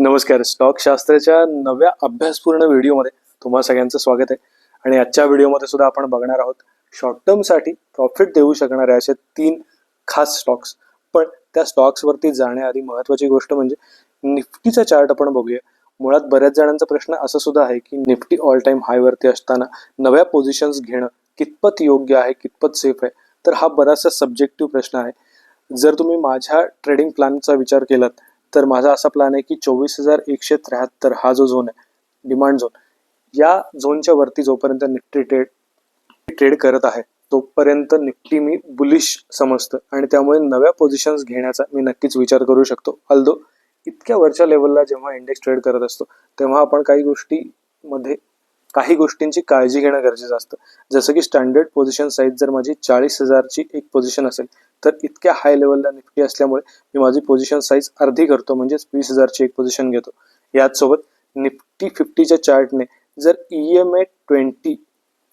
नमस्कार. स्टॉक शास्त्राच्या नव्या अभ्यासपूर्ण व्हिडिओमध्ये तुम्हा सगळ्यांचं स्वागत आहे. आणि आजच्या व्हिडिओमध्ये सुद्धा आपण बघणार आहोत शॉर्ट टर्मसाठी प्रॉफिट देऊ शकणारे असे तीन खास स्टॉक्स पण त्या स्टॉक्सवरती जाण्याआधी महत्त्वाची गोष्ट म्हणजे निफ्टीचा चार्ट आपण बघूया. मुळात बऱ्याच जणांचा प्रश्न असा सुद्धा आहे की निफ्टी ऑल टाईम हायवरती असताना नव्या पोझिशन्स घेणं कितपत योग्य आहे कितपत सेफ आहे? तर हा बराचसा सब्जेक्टिव्ह प्रश्न आहे. जर तुम्ही माझ्या ट्रेडिंग प्लॅनचा विचार केलात तर माझा असा प्लॅन आहे की चोवीस हजार एकशे त्र्याहत्तर हा जो झोन आहे डिमांड झोन या झोनच्या वरती जोपर्यंत निफ्टी ट्रेड ट्रेड करत आहे तोपर्यंत निफ्टी मी बुलिश समजतं. आणि त्यामुळे नव्या पोझिशन्स घेण्याचा मी नक्कीच विचार करू शकतो. अल्दो इतक्या वरच्या लेवलला जेव्हा इंडेक्स ट्रेड करत असतो तेव्हा आपण काही गोष्टीमध्ये काही गोष्टींची काळजी घेणं गरजेचं असतं. जसं की स्टँडर्ड पोझिशन साईज जर माझी चाळीस हजारची एक पोझिशन असेल तर इतक्या हाय लेवलला निफ्टी असल्यामुळे मी माझी पोझिशन साईज अर्धी करतो. म्हणजेच वीस हजारची एक पोझिशन घेतो. याचसोबत निफ्टी फिफ्टीच्या चार्टने जर ई एम ए ट्वेंटी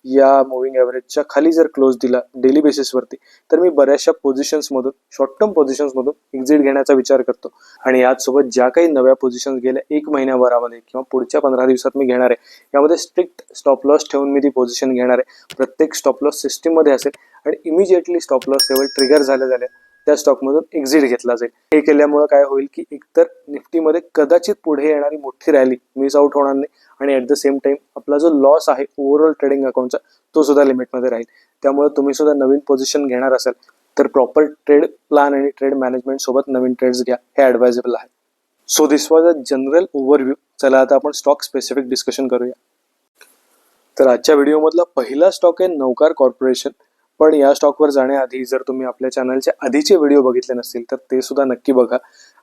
या मुव्हिंग ॲव्हरेजच्या खाली जर क्लोज दिला डेली बेसिसवरती तर मी बऱ्याचशा पोझिशन्समधून शॉर्ट टर्म पोझिशन्समधून एक्झिट घेण्याचा विचार करतो. आणि याचसोबत ज्या काही नव्या पोझिशन्स गेल्या एक महिन्याभरामध्ये किंवा पुढच्या पंधरा दिवसात मी घेणार आहे यामध्ये स्ट्रिक्ट स्टॉप लॉस ठेवून मी ती पोझिशन घेणार आहे. प्रत्येक स्टॉप लॉस सिस्टीममध्ये असेल आणि immediately stop loss level trigger झाल्या झाल्या त्या स्टॉकमधून एक्झिट घेतला जाईल. हे केल्यामुळे काय होईल की एकतर निफ्टीमध्ये कदाचित पुढे येणारी मोठी रॅली मिस आउट होणार नाही आणि ॲट द सेम टाइम आपला जो लॉस आहे ओव्हरऑल ट्रेडिंग अकाउंटचा तो सुद्धा लिमिटमध्ये राहील. त्यामुळे तुम्ही सुद्धा नवीन पोझिशन घेणार असाल तर प्रॉपर ट्रेड प्लॅन आणि ट्रेड मॅनेजमेंट सोबत नवीन ट्रेड्स घ्या. हे ॲडवायजेबल आहे. So this was a general overview चला आता आपण स्टॉक स्पेसिफिक डिस्कशन करूया. तर आजच्या व्हिडिओमधला पहिला स्टॉक आहे नौकार कॉर्पोरेशन पण या स्टॉकवर जाण्याआधी जर तुम्ही आपल्या चॅनलचे आधीचे व्हिडिओ बघितले नसतील तर ते सुद्धा नक्की बघा.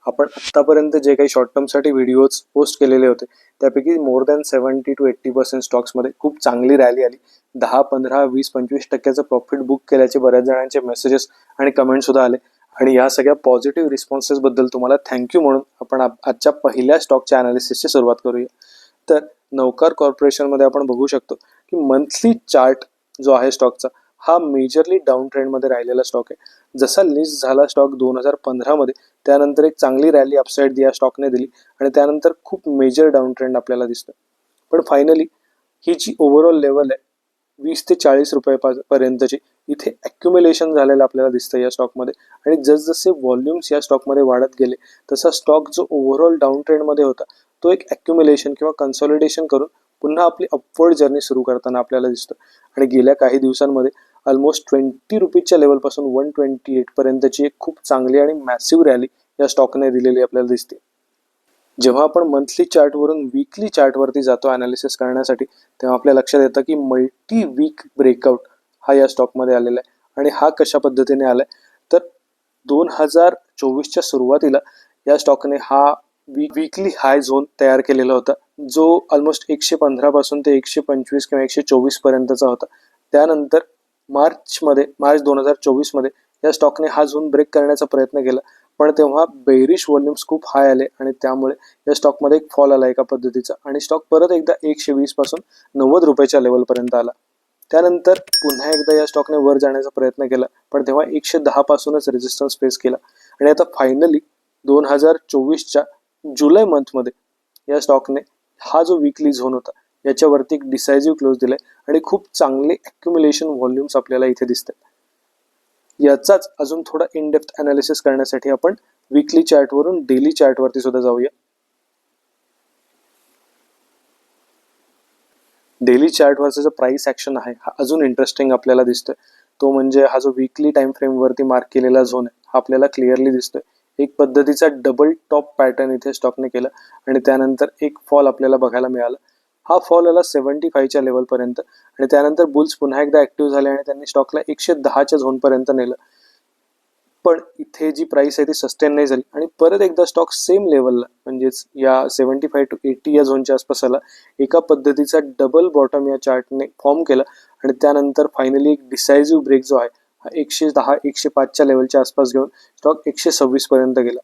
आपण आत्तापर्यंत जे काही शॉर्ट टर्मसाठी व्हिडिओज पोस्ट केलेले होते त्यापैकी more than seventy two eighty percent स्टॉक्समध्ये खूप चांगली रॅली आली. दहा पंधरा वीस पंचवीस टक्क्याचं प्रॉफिट बुक केल्याचे बऱ्याच जणांचे मेसेजेस आणि कमेंटसुद्धा आले. आणि या सगळ्या पॉझिटिव्ह रिस्पॉन्सेसबद्दल तुम्हाला थँक्यू म्हणून आपण आजच्या पहिल्या स्टॉकच्या अनालिसिसची सुरुवात करूया. तर नौकार कॉर्पोरेशनमध्ये आपण बघू शकतो की मंथली चार्ट जो आहे स्टॉकचा हा मेजरली डाऊन ट्रेंडमध्ये राहिलेला स्टॉक आहे. जसा लिस्ट झाला स्टॉक दोन हजार पंधरामध्ये त्यानंतर एक चांगली रॅली अपसाईड या स्टॉकने दिली आणि त्यानंतर खूप मेजर डाऊन ट्रेंड आपल्याला दिसतं पण फायनली ही जी ओव्हरऑल लेवल आहे वीस ते चाळीस रुपये पर्यंतची इथे ॲक्युम्युलेशन झालेलं आपल्याला दिसतं या स्टॉकमध्ये आणि जसजसे व्हॉल्युम्स या स्टॉकमध्ये वाढत गेले तसा स्टॉक जो ओव्हरऑल डाऊन ट्रेंडमध्ये होता तो एक ॲक्युम्युलेशन किंवा कन्सॉलिडेशन करून पुन्हा आपली अपवर्ड जर्नी सुरू करताना आपल्याला दिसतं आणि गेल्या काही दिवसांमध्ये ऑलमोस्ट ट्वेंटी रुपीजच्या लेवलपासून वन ट्वेंटी एटपर्यंतची एक खूप चांगली आणि मॅसिव्ह रॅली या स्टॉकने दिलेली आपल्याला दिसते. जेव्हा आपण मंथली चार्टवरून वीकली चार्टवरती जातो अनालिसिस करण्यासाठी तेव्हा आपल्या लक्षात येतं की मल्टी वीक ब्रेकआउट हा या स्टॉकमध्ये आलेला आहे. आणि हा कशा पद्धतीने आलाय? तर दोन हजार चोवीसच्या सुरुवातीला या स्टॉकने हा वी वीकली हाय झोन तयार केलेला होता जो ऑलमोस्ट एकशे पंधरापासून ते एकशे पंचवीस किंवा एकशे चोवीस पर्यंतचा होता. त्यानंतर मार्चमध्ये मार्च दोन हजार चोवीसमध्ये या स्टॉकने हा झोन ब्रेक करण्याचा प्रयत्न केला. पण तेव्हा बेरिश व्हॉल्युम्स खूप हाय आले आणि त्यामुळे या स्टॉकमध्ये एक फॉल आला एका पद्धतीचा. आणि स्टॉक परत एकदा एकशे वीसपासून नव्वद रुपयाच्या लेवलपर्यंत आला. त्यानंतर पुन्हा एकदा या स्टॉकने वर जाण्याचा प्रयत्न केला पण तेव्हा एकशे दहा पासूनच रेजिस्टन्स फेस केला. आणि आता फायनली दोन हजार चोवीसच्या जुलै मंथमध्ये या स्टॉकने हा जो विकली झोन होता याच्यावरती एक डिसायझिव्ह क्लोज दिलाय आणि खूप चांगले ॲक्युम्युलेशन व्हॉल्युम्स आपल्याला इथे दिसतात. याचाच अजून थोडा इनडेप्थ अनालिसिस करण्यासाठी आपण विकली चार्टवरून डेली चार्टवरती सुद्धा जाऊया. डेली चार्टवरचा जो प्राइस ॲक्शन आहे हा अजून इंटरेस्टिंग आपल्याला दिसतोय. तो म्हणजे हा जो वीकली टाइम फ्रेमवरती मार्क केलेला झोन आहे हा आपल्याला क्लिअरली दिसतोय. एक पद्धतीचा डबल टॉप पॅटर्न इथे स्टॉकने केला आणि त्यानंतर एक फॉल आपल्याला बघायला मिळाला. हा फॉल आला सेव्हन्टी फायच्या लेवलपर्यंत आणि त्यानंतर बुल्स पुन्हा एकदा ऍक्टिव्ह झाले आणि त्यांनी स्टॉकला एकशे दहाच्या झोनपर्यंत नेलं. पण इथे जी प्राइस आहे ती सस्टेन नाही झाली. आणि परत एकदा स्टॉक सेम लेवलला म्हणजेच या सेव्हन्टी फाय टू एटी या झोनच्या आसपास आला एका पद्धतीचा डबल बॉटम या चार्टने फॉर्म केला. आणि त्यानंतर फायनली एक डिसायझिव्ह ब्रेक जो आहे हा एकशे दहा एकशे पाचच्या लेवलच्या आसपास घेऊन स्टॉक एकशे सव्वीसपर्यंत गेला.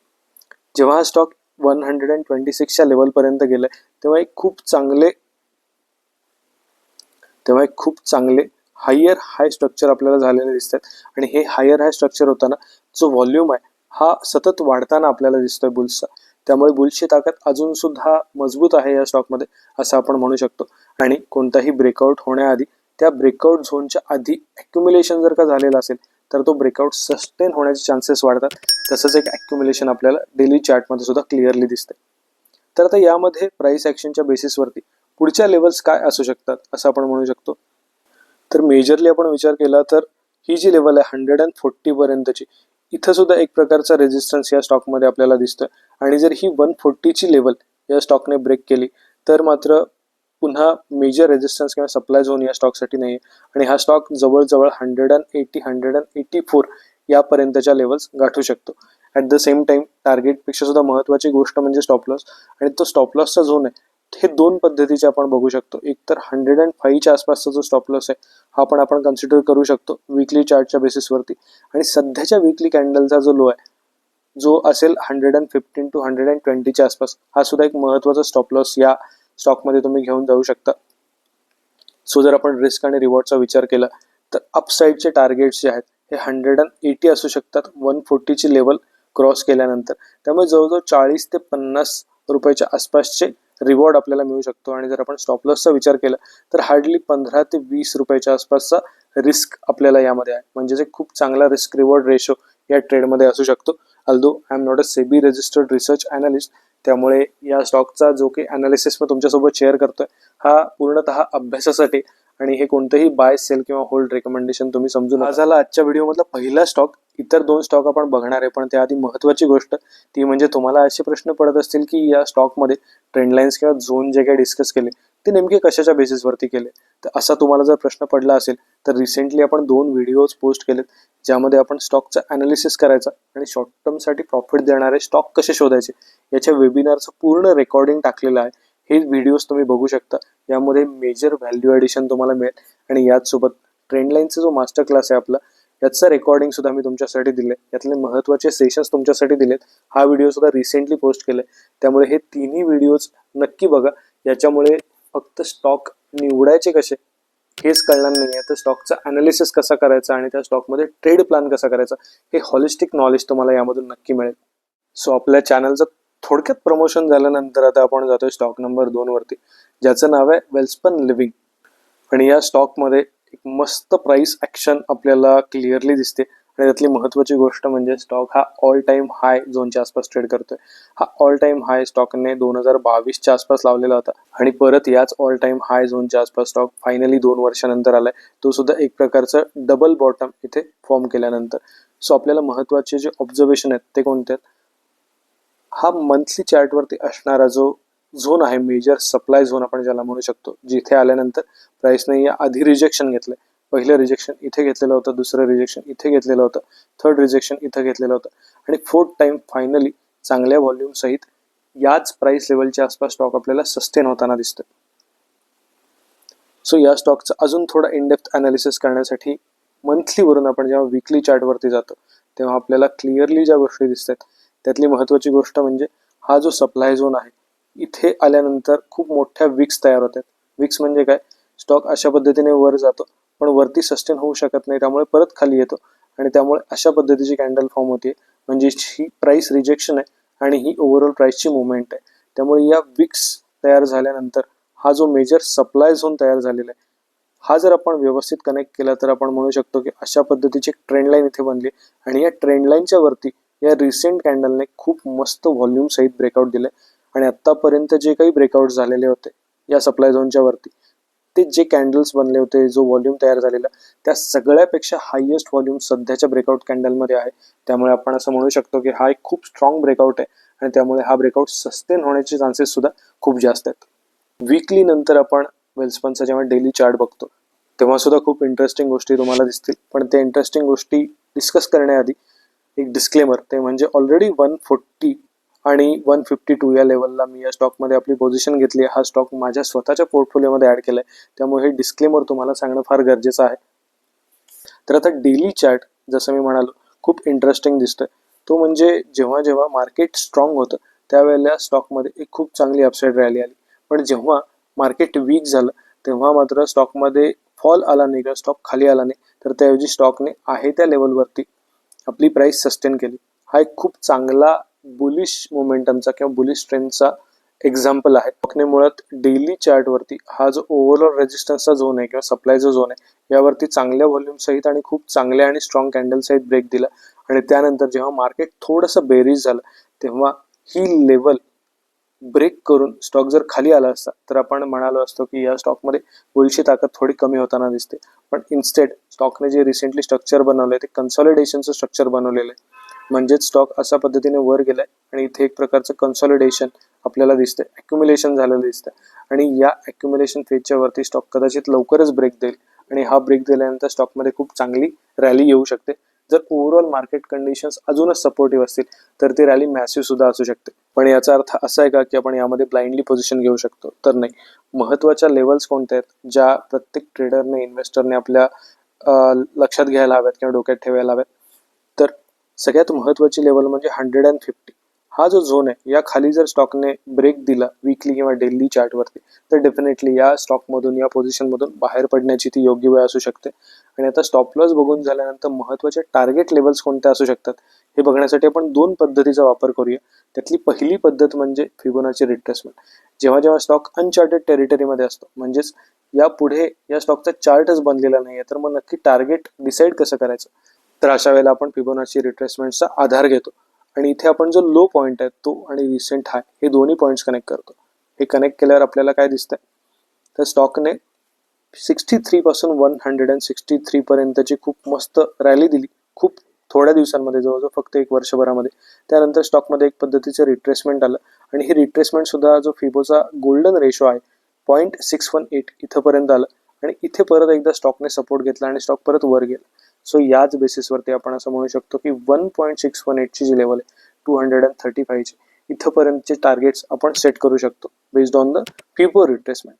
जेव्हा हा stock one hundred and twenty सिक्सच्या लेवलपर्यंत गेलं तेव्हा एक खूप चांगले तेव्हा एक खूप चांगले हायर हाय स्ट्रक्चर आपल्याला झालेले दिसतात. आणि हे हायर हाय स्ट्रक्चर होताना जो व्हॉल्यूम आहे हा सतत वाढताना आपल्याला दिसतोय बुल्सचा त्यामुळे बुल्सची ताकद अजून सुद्धा मजबूत आहे या स्टॉकमध्ये असं आपण म्हणू शकतो. आणि कोणताही ब्रेकआउट होण्याआधी त्या ब्रेकआउट झोनच्या आधी ॲक्युम्युलेशन जर का झालेलं असेल तर तो ब्रेकआउट सस्टेन होण्याचे चान्सेस वाढतात. तसंच एक ॲक्युम्युलेशन आपल्याला डेली चार्टमध्ये सुद्धा क्लिअरली दिसते तर आता यामध्ये प्राईस ॲक्शनच्या बेसिसवरती पुढच्या लेवल्स काय असू शकतात असं आपण म्हणू शकतो. तर मेजरली आपण विचार केला तर ही जी लेवल आहे हंड्रेड अँड फोर्टी पर्यंतची इथं सुद्धा एक प्रकारचा रेजिस्टन्स या स्टॉकमध्ये आपल्याला दिसतोय. आणि जर ही वन फोर्टीची लेवल या स्टॉकने ब्रेक केली तर मात्र पुन्हा मेजर रेजिस्टन्स किंवा सप्लाय झोन या स्टॉकसाठी नाही आणि हा स्टॉक जवळजवळ hundred and eighty hundred and eighty four यापर्यंतच्या levels गाठू शकतो. ॲट द सेम टाइम टार्गेटपेक्षा सुद्धा महत्त्वाची गोष्ट म्हणजे स्टॉप लॉस आणि तो स्टॉप लॉसचा झोन आहे हे दोन पद्धतीचे आपण बघू शकतो. एक तर हंड्रेड अँड फाईव्हच्या आसपासचा जो स्टॉप लॉस आहे हा पण आपण कन्सिडर करू शकतो विकली चार्टच्या बेसिसवरती आणि सध्याच्या विकली कॅन्डलचा जो लो आहे जो असेल hundred and fifteen to hundred and ट्वेंटीच्या आसपास हा सुद्धा एक महत्त्वाचा स्टॉप लॉस या स्टॉकमध्ये तुम्ही घेऊन जाऊ शकता. सो जर आपण रिस्क आणि रिवॉर्डचा विचार केला तर अपसाईडचे टार्गेट्स जे आहेत हे हंड्रेड अँड एटी असू शकतात वन फोर्टीची लेवल क्रॉस केल्यानंतर. त्यामुळे जवळजवळ चाळीस ते पन्नास रुपयाच्या आसपासचे रिवॉर्ड आपल्याला मिळू शकतो. आणि जर आपण स्टॉप लॉसचा विचार केला तर हार्डली पंधरा ते वीस रुपयाच्या आसपासचा रिस्क आपल्याला यामध्ये आहे. म्हणजे एक खूप चांगला रिस्क रिवॉर्ड रेशो या ट्रेडमध्ये असू शकतो. Although I am not a SEBI registered research analyst त्यामुळे या स्टॉकचा जो काही अनालिसिस मी तुमच्यासोबत शेअर करतोय हा पूर्णतः अभ्यासासाठी आणि हे कोणतंही बाय सेल किंवा होल्ड रेकमेंडेशन तुम्ही समजून हा झाला आजच्या व्हिडिओमधला पहिला स्टॉक इतर दोन स्टॉक आपण बघणार आहे पण त्याआधी महत्वाची गोष्ट ती म्हणजे तुम्हाला असे प्रश्न पडत असतील की या स्टॉकमध्ये ट्रेंडलाईन्स किंवा झोन जे काही डिस्कस केले ते नेमके कशाच्या बेसिसवरती केले? तर असा तुम्हाला जर प्रश्न पडला असेल तर रिसेंटली आपण दोन व्हिडिओज पोस्ट केलेत ज्यामध्ये आपण स्टॉकचा अनालिसिस करायचा आणि शॉर्ट टर्मसाठी प्रॉफिट देणारे स्टॉक कसे शोधायचे याच्या वेबिनारचं पूर्ण रेकॉर्डिंग टाकलेलं आहे. हे व्हिडिओज तुम्ही बघू शकता. यामध्ये मेजर व्हॅल्यू ॲडिशन तुम्हाला मिळेल. आणि याचसोबत ट्रेंडलाईनचा जो मास्टर क्लास आहे आपला याचं रेकॉर्डिंग सुद्धा मी तुमच्यासाठी दिले यातले महत्त्वाचे सेशन्स तुमच्यासाठी दिलेत. हा व्हिडिओ सुद्धा रिसेंटली पोस्ट केले त्यामुळे हे तिन्ही व्हिडिओज नक्की बघा. याच्यामुळे फक्त स्टॉक निवडायचे कसे हेच कळणार नाही आहे तर स्टॉकचा अनालिसिस कसा करायचा आणि त्या स्टॉकमध्ये ट्रेड प्लॅन कसा करायचा हे हॉलिस्टिक नॉलेज तुम्हाला यामधून नक्की मिळेल. सो आपल्या चॅनलचं थोडक्यात प्रमोशन झाल्यानंतर आता आपण जातोय स्टॉक नंबर दोन वरती. ज्याचं नाव आहे वेल्सपन लिव्हिंग आणि या स्टॉकमध्ये एक मस्त प्राइस ॲक्शन आपल्याला क्लिअरली दिसते. आणि त्यातली महत्त्वाची गोष्ट म्हणजे स्टॉक हा ऑल टाईम हाय झोनच्या आसपास ट्रेड करतोय. हा ऑल टाईम हाय स्टॉकने दोन हजार बावीसच्या आसपास लावलेला होता. आणि परत याच ऑल टाईम हाय झोनच्या आसपास स्टॉक फायनली दोन वर्षानंतर आलाय. तो सुद्धा एक प्रकारचं डबल बॉटम इथे फॉर्म केल्यानंतर. सो आपल्याला महत्त्वाचे जे ऑब्झर्वेशन आहेत ते कोणते आहेत? हा मंथली चार्टवरती असणारा जो झोन आहे मेजर सप्लाय झोन आपण ज्याला म्हणू शकतो जिथे आल्यानंतर प्राईसने या आधी रिजेक्शन घेतलंय. पहिलं रिजेक्शन इथे घेतलेलं होतं दुसरं रिजेक्शन इथे घेतलेलं होतं थर्ड रिजेक्शन इथं घेतलेलं होतं. आणि फोर्थ टाइम फायनली चांगल्या व्हॉल्यूमसहित याच प्राइस लेवलच्या आसपास स्टॉक आपल्याला सस्टेन होताना दिसतोय. सो या स्टॉकचं अजून थोडं इनडेप्थ अनालिसिस करण्यासाठी मंथलीवरून आपण जेव्हा विकली चार्टवरती जातो तेव्हा आपल्याला क्लिअरली ज्या गोष्टी दिसतात त्यातली महत्त्वाची गोष्ट म्हणजे हा जो सप्लाय झोन आहे इथे आल्यानंतर खूप मोठ्या विक्स तयार होतात. विक्स म्हणजे काय? स्टॉक अशा पद्धतीने वर जातो पण वरती सस्टेन होऊ शकत नाही त्यामुळे परत खाली येतो. आणि त्यामुळे अशा पद्धतीची कॅन्डल फॉर्म होते म्हणजे ही प्राइस रिजेक्शन आहे आणि ही ओव्हरऑल प्राइसची मुवमेंट आहे. त्यामुळे या विक्स तयार झाल्यानंतर हा जो मेजर सप्लाय झोन तयार झालेला आहे हा जर आपण व्यवस्थित कनेक्ट केला तर आपण म्हणू शकतो की अशा पद्धतीची ट्रेंड लाईन इथे बनली आणि या ट्रेंड लाईनच्या वरती या रिसेंट कॅन्डलने खूप मस्त व्हॉल्यूम सहित ब्रेकआउट दिले. आणि आतापर्यंत जे काही ब्रेकआउट झालेले होते या सप्लाय झोनच्या वरती ते जे कॅन्डल्स बनले होते जो व्हॉल्यूम तयार झालेला त्या सगळ्यापेक्षा हायेस्ट व्हॉल्यूम सध्याच्या ब्रेकआउट कॅन्डलमध्ये आहे. त्यामुळे आपण असं म्हणू शकतो की हा एक खूप स्ट्रॉंग ब्रेकआउट आहे. आणि त्यामुळे हा ब्रेकआउट सस्टेन होण्याचे चान्सेस सुद्धा खूप जास्त आहेत. वीकली नंतर आपण वेल्सपनचा जेव्हा डेली चार्ट बघतो तेव्हा सुद्धा खूप इंटरेस्टिंग गोष्टी तुम्हाला दिसतील. पण त्या इंटरेस्टिंग गोष्टी डिस्कस करण्याआधी एक डिस्क्लेमर ते म्हणजे ऑलरेडी वन फोर्टी आणि वन फिफ्टी टू या लेवलला मी या स्टॉकमध्ये आपली पोझिशन घेतली हा स्टॉक माझ्या स्वतःच्या पोर्टफोलिओमध्ये ॲड केला आहे त्यामुळे हे डिस्क्लेमर तुम्हाला सांगणं फार गरजेचं आहे. तर आता डेली चार्ट जसं मी म्हणालो खूप इंटरेस्टिंग दिसतोय. तो म्हणजे जेव्हा जेव्हा मार्केट स्ट्रॉंग होतं त्यावेळेला स्टॉकमध्ये एक खूप चांगली अपसाईड रॅली आली. पण जेव्हा मार्केट वीक झालं तेव्हा मात्र स्टॉकमध्ये फॉल आला नाही किंवा स्टॉक खाली आला नाही तर त्याऐवजी स्टॉकने आहे त्या लेवलवरती आपली प्राईस सस्टेन केली. हा एक खूप चांगला बुलिश मोमेंटमचा किंवा बुलिश ट्रेंडचा एक्झाम्पल आहे. स्टॉकने मुळात डेली चार्टवरती हा जो ओव्हरऑल रेजिस्टन्सचा झोन आहे किंवा सप्लायचा झोन आहे यावरती चांगल्या व्हॉल्यूम सहित आणि खूप चांगल्या आणि स्ट्रॉंग कॅन्डल सहित ब्रेक दिला. आणि त्यानंतर जेव्हा मार्केट थोडंसं बेरीज झालं तेव्हा ही लेवल ब्रेक करून स्टॉक जर खाली आला असता तर आपण म्हणालो असतो की या स्टॉकमध्ये बुलची ताकद थोडी कमी होताना दिसते. पण इन्स्टेड स्टॉकने जे रिसेंटली स्ट्रक्चर बनवलंय ते कन्सॉलिडेशनचं स्ट्रक्चर बनवलेलं आहे. म्हणजेच स्टॉक अशा पद्धतीने वर गेलाय आणि इथे एक प्रकारचं कन्सॉलिडेशन आपल्याला दिसतंय. अक्युम्युलेशन झालेलं दिसतंय. आणि या अक्युम्युलेशन फेजच्या वरती स्टॉक कदाचित लवकरच ब्रेक देईल. आणि हा ब्रेक दिल्यानंतर स्टॉकमध्ये खूप चांगली रॅली येऊ शकते. जर ओव्हरऑल मार्केट कंडिशन्स अजूनच सपोर्टिव्ह असतील तर ती रॅली मॅसिव्ह सुद्धा असू शकते. पण याचा अर्थ असा आहे का की आपण यामध्ये ब्लाइंडली पोझिशन घेऊ शकतो? तर नाही. महत्त्वाच्या लेवल्स कोणत्या आहेत ज्या प्रत्येक ट्रेडरने इन्व्हेस्टरने आपल्या लक्षात घ्यायला हव्यात किंवा डोक्यात ठेवायला हव्यात? तर सगळ्यात महत्वाची लेवल म्हणजे हंड्रेड अँड फिफ्टी हा जो झोन आहे या खाली जर स्टॉकने ब्रेक दिला विकली किंवा डेली चार्टवरती तर डेफिनेटली या स्टॉकमधून या पोझिशनमधून बाहेर पडण्याची ती योग्य वेळ असू शकते. आणि आता स्टॉप लॉस बघून झाल्यानंतर महत्त्वाचे टार्गेट लेवल्स कोणते असू शकतात हे बघण्यासाठी आपण दोन पद्धतीचा वापर करूया. त्यातली पहिली पद्धत म्हणजे फिगोनाची रिट्रेसमेंट जेव्हा जेव्हा स्टॉक अनचार्टेड टेरिटरीमध्ये असतो म्हणजेच या पुढे या स्टॉकचा चार्टच बनलेला नाहीये तर मग नक्की टार्गेट डिसाईड कसं करायचं? तर अशा वेळेला आपण फिबोनाची रिट्रेसमेंटचा आधार घेतो. आणि इथे आपण जो लो पॉईंट आहे तो आणि रिसेंट हाय हे दोन्ही पॉईंट्स कनेक्ट करतो. हे कनेक्ट केल्यावर आपल्याला काय दिसतंय? तर स्टॉकने सिक्स्टी थ्री पासून one hundred and sixty three पर्यंतची खूप मस्त रॅली दिली. खूप थोड्या दिवसांमध्ये जवळजवळ फक्त एक वर्षभरामध्ये. त्यानंतर स्टॉकमध्ये एक पद्धतीचं रिट्रेसमेंट आलं. आणि हे रिट्रेसमेंट सुद्धा जो फिबोचा गोल्डन रेशो आहे पॉईंट सिक्स वन एट इथंपर्यंत आलं. आणि इथे परत एकदा स्टॉकने सपोर्ट घेतला आणि स्टॉक परत वर गेला. सो याच बेसिसवरती आपण असं म्हणू शकतो की वन पॉईंट सिक्स वन एटची जी लेवल आहे टू हंड्रेड अँड थर्टी फायची इथंपर्यंतचे टार्गेट्स आपण सेट करू शकतो based on the fibo retracement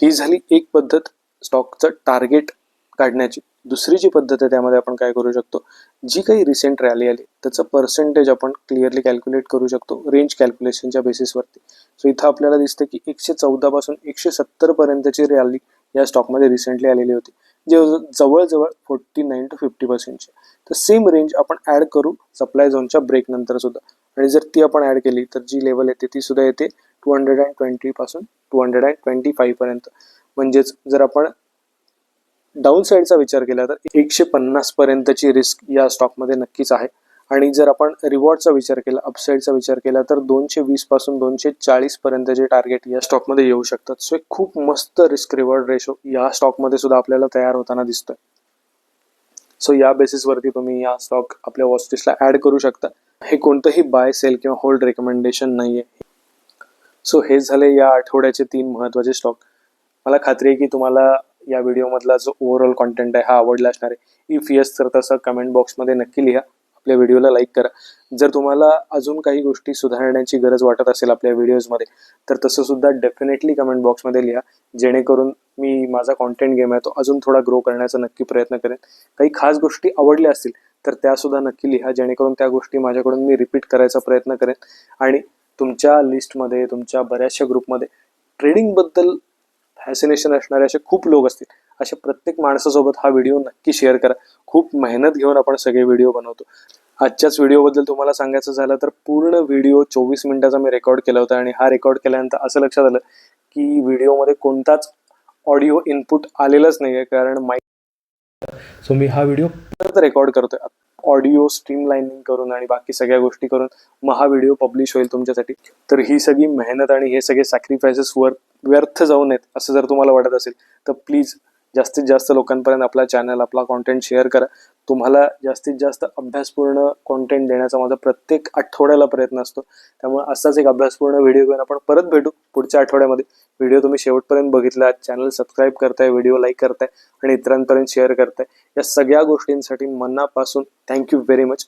ही झाली एक पद्धत स्टॉकचं टार्गेट काढण्याची. दुसरी जी पद्धत आहे त्यामध्ये आपण काय करू शकतो? जी काही रिसेंट रॅली आली त्याचं पर्सेंटेज आपण क्लिअरली कॅल्क्युलेट करू शकतो रेंज कॅल्क्युलेशनच्या बेसिसवरती सो इथं आपल्याला दिसतं की एकशे चौदा पासून एकशे सत्तर पर्यंतची रॅली या स्टॉकमध्ये रिसेंटली आलेली होती जे जवळजवळ फोर्टी नाईन टू फिफ्टी पर्सेंटची तर सेम रेंज आपण ऍड करू सप्लाय झोनच्या ब्रेक नंतर सुद्धा. आणि जर ती आपण ऍड केली तर जी लेवल येते ती सुद्धा येते टू हंड्रेड अँड ट्वेंटी पासून two hundred and twenty five पर्यंत. म्हणजेच जर आपण डाऊन साईडचा विचार केला तर एकशे पन्नास पर्यंतची रिस्क या स्टॉकमध्ये नक्कीच आहे. आणि जर आपण रिवॉर्डचा विचार केला अपसाईडचा विचार केला तर दोनशे वीसपासून दोनशे चाळीस पर्यंतचे टार्गेट या स्टॉकमध्ये येऊ शकतात. सो एक खूप मस्त रिस्क रिवॉर्ड रेशो या स्टॉकमध्ये सुद्धा आपल्याला तयार होताना दिसतोय. सो या बेसिसवरती तुम्ही या स्टॉक आपल्या वॉचलिस्टला ऍड करू शकता. हे कोणतंही बाय सेल किंवा होल्ड रेकमेंडेशन आहे सो हे झाले या आठवड्याचे तीन महत्त्वाचे स्टॉक मला खात्री आहे की तुम्हाला या व्हिडिओमधला जो ओव्हरऑल कॉन्टेंट आहे हा आवडला असणार आहे. इफ येस तर तसं कमेंट बॉक्समध्ये नक्की लिहा. आपल्या व्हिडिओला लाईक करा. जर तुम्हाला अजून काही गोष्टी सुधारण्याची गरज वाटत असेल आपल्या व्हिडिओजमध्ये तर तसं सुद्धा डेफिनेटली कमेंट बॉक्समध्ये लिहा. जेणेकरून मी माझा कॉन्टेंट गेम आहे तो अजून थोडा ग्रो करण्याचा नक्की प्रयत्न करेन. काही खास गोष्टी आवडल्या असतील तर त्यासुद्धा नक्की लिहा. जेणेकरून त्या गोष्टी माझ्याकडून मी रिपीट करायचा प्रयत्न करेन. आणि तुमच्या लिस्टमध्ये तुमच्या बऱ्याचशा ग्रुपमध्ये ट्रेडिंगबद्दल फॅसिनेशन असणारे असे खूप लोक असतील. अशा प्रत्येक माणसासोबत हा व्हिडिओ नक्की शेअर करा. खूप मेहनत घेऊन आपण सगळे व्हिडिओ बनवतो. आजच्याच व्हिडिओबद्दल तुम्हाला सांगायचं झालं तर पूर्ण व्हिडिओ चोवीस मिनिटाचा मी रेकॉर्ड केला होता आणि हा रेकॉर्ड केल्यानंतर असं लक्षात आलं की व्हिडिओमध्ये कोणताच ऑडिओ इनपुट आलेलाच नाही आहे कारण माईक सो मी हा व्हिडिओ परत रेकॉर्ड करतोय. ऑडिओ स्ट्रीमलाइनिंग करून आणि बाकी सगळ्या गोष्टी करून मग हा व्हिडिओ पब्लिश होईल तुमच्यासाठी. तर ही सगळी मेहनत आणि हे सगळे सॅक्रिफायसेस वर व्यर्थ जाऊ नयेत असं जर तुम्हाला वाटत असेल तर प्लीज जास्तीत जास्त लोकांपर्यंत आपला चॅनल आपला कॉन्टेंट शेअर करा. तुम्हाला जास्तीत जास्त अभ्यासपूर्ण कॉन्टेंट देण्याचा माझा प्रत्येक आठवड्याला प्रयत्न असतो. त्यामुळे असाच एक अभ्यासपूर्ण व्हिडिओ घेऊन आपण परत भेटू पुढच्या आठवड्यामध्ये. व्हिडिओ तुम्ही शेवटपर्यंत बघितला चॅनल सबस्क्राईब करताय व्हिडिओ लाईक करताय आणि इतरांपर्यंत शेअर करताय. या सगळ्या गोष्टींसाठी मनापासून थँक्यू व्हेरी मच